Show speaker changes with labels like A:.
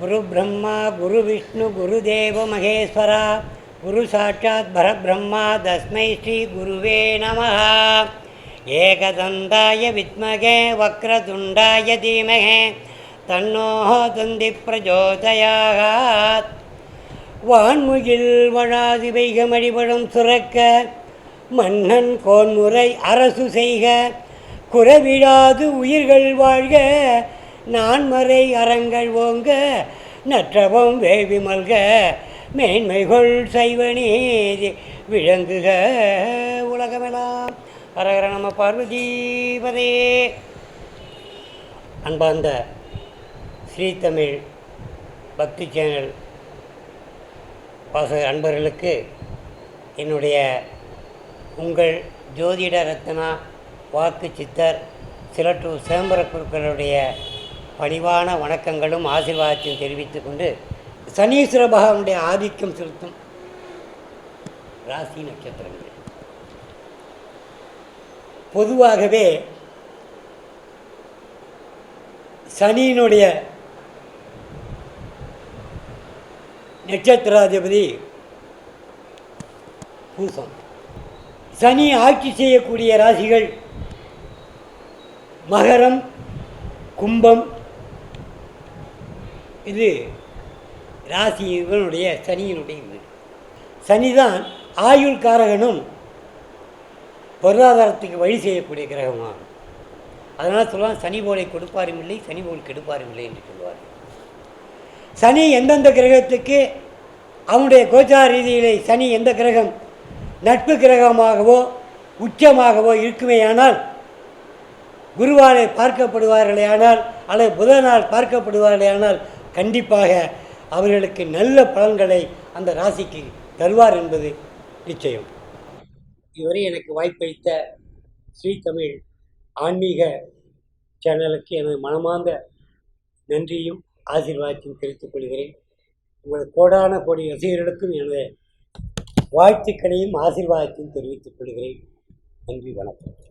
A: குரு பிரம்மா குரு விஷ்ணு குரு தேவ மகேஸ்வரா. குரு சாட்சாத் பரபிரம்மா தஸ்மை ஸ்ரீ குருவே நம ஏகதந்தாய வித்மகே வக்ரதுண்டாய தீமகே தன்னோ தந்தி பிரஜோதயாத் வான்முகில் வழாது வைகமடிபடும் சுரக்க மன்னன் கோன்முறை அரசு செய்க குறவிடாது உயிர்கள் வாழ்க நான்மறை அறங்கள் ஓங்க நற்றவம் வேவி மல்க மேன்மைகள் சைவ நீதி விளங்குக உலகமெல்லாம் ஹரஹர நம பார்வதீபதே. அன்பார்ந்த ஸ்ரீதமிழ் பக்தி சேனல் வாசக அன்பர்களுக்கு என்னுடைய உங்கள் ஜோதிட ரத்னா வாக்கு சித்தர் சிலற்று சிதம்பர குருக்களுடைய பணிவான வணக்கங்களும் ஆசீர்வாதத்தையும் தெரிவித்து கொண்டு சனீஸ்வர பகவானுடைய ஆதிக்கம் செலுத்தும் ராசி நட்சத்திரங்கள். பொதுவாகவே சனியினுடைய நட்சத்திராதிபதி பூசம். சனி ஆட்சி செய்யக்கூடிய ராசிகள் மகரம் கும்பம் இது ராசி இவனுடைய சனியினுடைய வீடு. சனிதான் ஆயுள் காரகனும் பொருளாதாரத்துக்கு வழி செய்யக்கூடிய கிரகமாகும். அதனால் சொல்லலாம் சனி போலை கொடுப்பாரும் இல்லை சனி போல் கெடுப்பாரும் இல்லை என்று சொல்லுவார் சனி எந்தெந்த கிரகத்துக்கு அவனுடைய கோச்சார ரீதியிலே சனி எந்த கிரகம் நட்பு கிரகமாகவோ உச்சமாகவோ இருக்குமேயானால் பார்க்கப்படுவார்களே ஆனால் அல்லது புதனால் பார்க்கப்படுவார்களே ஆனால் கண்டிப்பாக அவர்களுக்கு நல்ல பலன்களை அந்த ராசிக்கு தருவார் என்பது நிச்சயம். இதுவரை எனக்கு வாய்ப்பளித்த ஸ்ரீ தமிழ் ஆன்மீக சேனலுக்கு எனது மனமார்ந்த நன்றியும் ஆசீர்வாதத்தையும் தெரிவித்துக் கொள்கிறேன். உங்கள் கோடான கோடி ரசிகர்களுக்கும் எனது வாழ்த்துக்களையும் ஆசீர்வாதத்தையும் தெரிவித்துக் கொள்கிறேன். நன்றி வணக்கம்.